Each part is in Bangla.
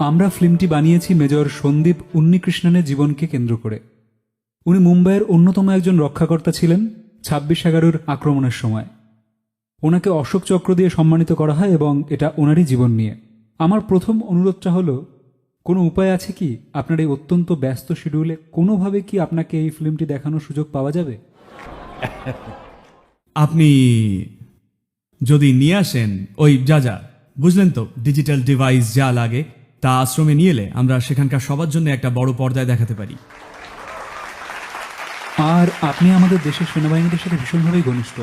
আমরা ফিল্মটি বানিয়েছি মেজর সন্দীপ উন্নিকৃষ্ণনের জীবনকে কেন্দ্র করে। উনি মুম্বাইয়ের অন্যতম একজন রক্ষাকর্তা ছিলেন ছাব্বিশ এগারোর আক্রমণের সময়। ওনাকে অশোক চক্র দিয়ে সম্মানিত করা হয় এবং এটা ওনারই জীবন নিয়ে। আমার প্রথম অনুরোধটা হলো, কোনো উপায় আছে কি? আপনার এই অত্যন্ত ব্যস্ত শিডিউলে কোনোভাবে কি আপনাকে এই ফিল্মটি দেখানোর সুযোগ পাওয়া যাবে? আপনি যদি নিয়ে আসেন, ওই যা যা, বুঝলেন তো ডিজিটাল ডিভাইস যা লাগে তা আশ্রমে নিয়ে এলে আমরা সেখানকার সবার জন্য একটা বড় পর্দায় দেখাতে পারি। আর আপনি আমাদের দেশের সেনাবাহিনীদের সাথে ভীষণভাবেই ঘনিষ্ঠ।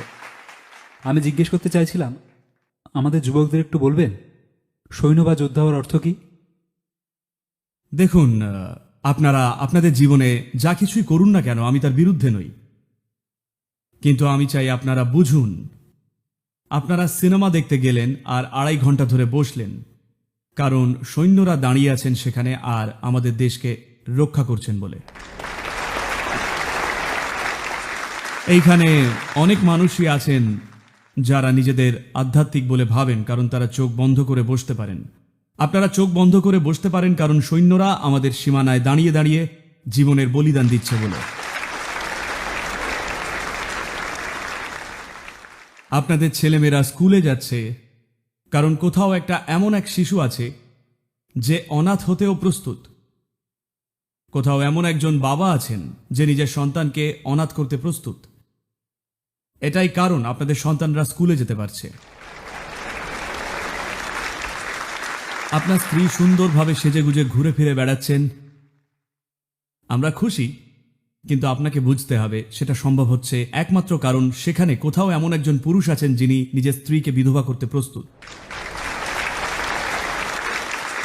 আমি জিজ্ঞেস করতে চাইছিলাম আমাদের যুবকদের একটু বলবেন? সৈন্য বা যোদ্ধা হওয়ার অর্থ কি? দেখুন আপনারা আপনাদের জীবনে যা কিছুই করুন না কেন আমি তার বিরুদ্ধে নই। কিন্তু আমি চাই আপনারা বুঝুন আপনারা সিনেমা দেখতে গেলেন আর আড়াই ঘণ্টা ধরে বসলেন। কারণ সৈন্যরা দাঁড়িয়ে আছেন সেখানে আর আমাদের দেশকে রক্ষা করছেন বলে। এইখানে অনেক মানুষই আছেন যারা নিজেদের আধ্যাত্মিক বলে ভাবেন, কারণ তারা চোখ বন্ধ করে বসতে পারেন। আপনারা চোখ বন্ধ করে বসতে পারেন কারণ সৈন্যরা আমাদের সীমানায় দাঁড়িয়ে দাঁড়িয়ে জীবনের বলিদান দিচ্ছে বলে। আপনাদের ছেলেমেয়েরা স্কুলে যাচ্ছে কারণ কোথাও একটা এমন এক শিশু আছে যে অনাথ হতেও প্রস্তুত। কোথাও এমন একজন বাবা আছেন যে নিজের সন্তানকে অনাথ করতে প্রস্তুত। এটাই কারণ আপনাদের সন্তানরা স্কুলে যেতে পারছে। আপনার স্ত্রী সুন্দরভাবে সেজেগুজে ঘুরে ফিরে বেড়াচ্ছেন। আমরা খুশি কিন্তু আপনাকে বুঝতে হবে সেটা সম্ভব হচ্ছে একমাত্র কারণ সেখানে কোথাও এমন একজন পুরুষ আছেন যিনি নিজের স্ত্রীকে বিধবা করতে প্রস্তুত।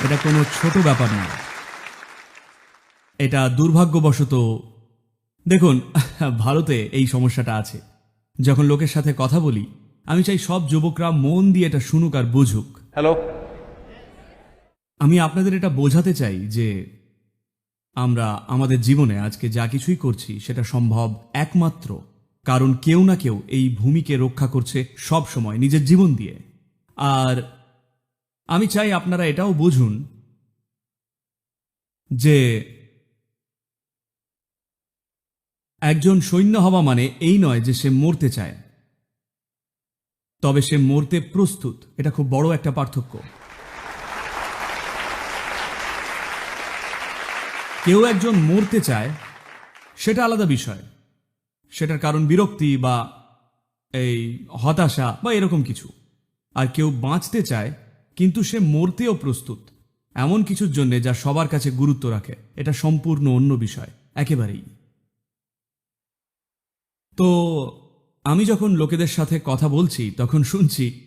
এটা কোনো ছোট ব্যাপার নয়। এটা দুর্ভাগ্যবশত দেখুন ভারতে এই সমস্যাটা আছে। যখন লোকের সাথে কথা বলি আমি চাই সব যুবকরা মন দিয়ে এটা শুনুক আর বুঝুক। হ্যালো। আমি আপনাদের এটা বোঝাতে চাই যে আমরা আমাদের জীবনে আজকে যা কিছুই করছি সেটা সম্ভব একমাত্র কারণ কেউ না কেউ এই ভূমিকে রক্ষা করছে সব সময় নিজের জীবন দিয়ে। আর আমি চাই আপনারা এটাও বুঝুন যে একজন সৈন্য হওয়া মানে এই নয় যে সে মরতে চায়। তবে সে মরতে প্রস্তুত, এটা খুব বড় একটা পার্থক্য। কেউ একজন মরতে চায়, সেটা আলাদা বিষয়। সেটার কারণ বিরক্তি বা এই হতাশা বা এরকম কিছু। আর কেউ বাঁচতে চায়, কিন্তু সে মরতেও প্রস্তুত। এমন কিছুর জন্য যা সবার কাছে গুরুত্ব রাখে, এটা সম্পূর্ণ অন্য বিষয়, একেবারেই। তো আমি যখন লোকেদের সাথে কথা বলছি, তখন শুনছি,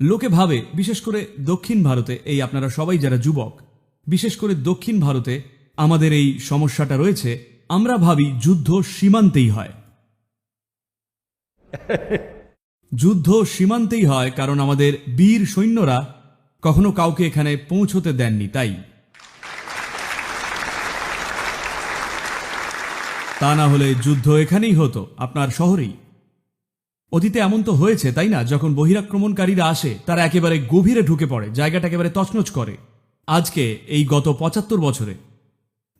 লোকে ভাবে, বিশেষ করে দক্ষিণ ভারতে, এই আপনারা সবাই যারা যুবক, বিশেষ করে দক্ষিণ ভারতে আমাদের এই সমস্যাটা রয়েছে, আমরা ভাবি যুদ্ধ সীমান্তেই হয়। যুদ্ধ সীমান্তেই হয় কারণ আমাদের বীর সৈন্যরা কখনো কাউকে এখানে পৌঁছতে দেননি, তাই। তা না হলে যুদ্ধ এখানেই হতো, আপনার শহরেই। অতীতে এমন তো হয়েছে, তাই না? যখন বহিরাক্রমণকারীরা আসে, তারা একেবারে গভীরে ঢুকে পড়ে, জায়গাটা একেবারে তছনছ করে। আজকে এই গত পঁচাত্তর বছরে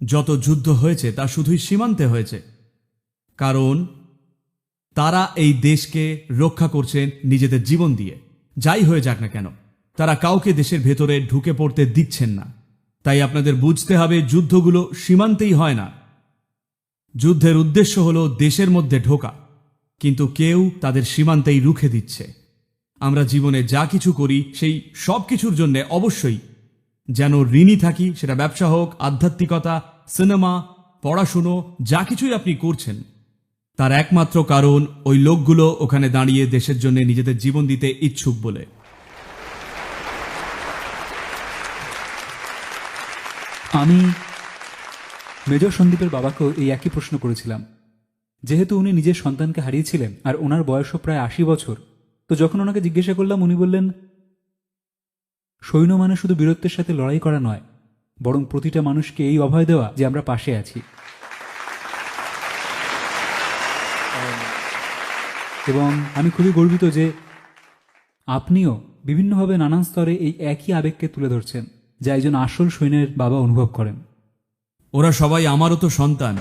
যত যুদ্ধ হয়েছে, তা শুধুই সীমান্তে হয়েছে। কারণ তারা এই দেশকে রক্ষা করছেন নিজেদের জীবন দিয়ে। যাই হয়ে যাক না কেন, তারা কাউকে দেশের ভেতরে ঢুকে পড়তে দিচ্ছেন না। তাই আপনাদের বুঝতে হবে, যুদ্ধগুলো সীমান্তেই হয় না। যুদ্ধের উদ্দেশ্য হল দেশের মধ্যে ঢোকা, কিন্তু কেউ তাদের সীমান্তেই রুখে দিচ্ছে। আমরা জীবনে যা কিছু করি, সেই সব কিছুর জন্যে অবশ্যই যেন ঋণী থাকি, সেটা ব্যবসা হোক, আধ্যাত্মিকতা সিনেমা, পড়াশুনো, যা কিছুই আপনি করছেন, তার একমাত্র কারণ ওই লোকগুলো ওখানে দাঁড়িয়ে দেশের জন্য নিজেদের জীবন দিতে ইচ্ছুক বলে। আমি মেজর সন্দীপের বাবাকেও এই একই প্রশ্ন করেছিলাম। যেহেতু উনি নিজের সন্তানকে হারিয়েছিলেন আর ওনার বয়সও প্রায় আশি বছর, তো যখন ওনাকে জিজ্ঞাসা করলাম, উনি বললেন, সৈন্য মানে শুধু বীরত্বের সাথে লড়াই করা নয় বরং প্রতিটা মানুষকে এই অভয় দেওয়া যে আমরা পাশে আছি। এবং আমি খুবই গর্বিত যে আপনিও বিভিন্নভাবে নানান স্তরে এই একই আবেগকে তুলে ধরছেন, যা একজন আসল সৈন্যের বাবা অনুভব করেন। ওরা সবাই আমারও তো সন্তান।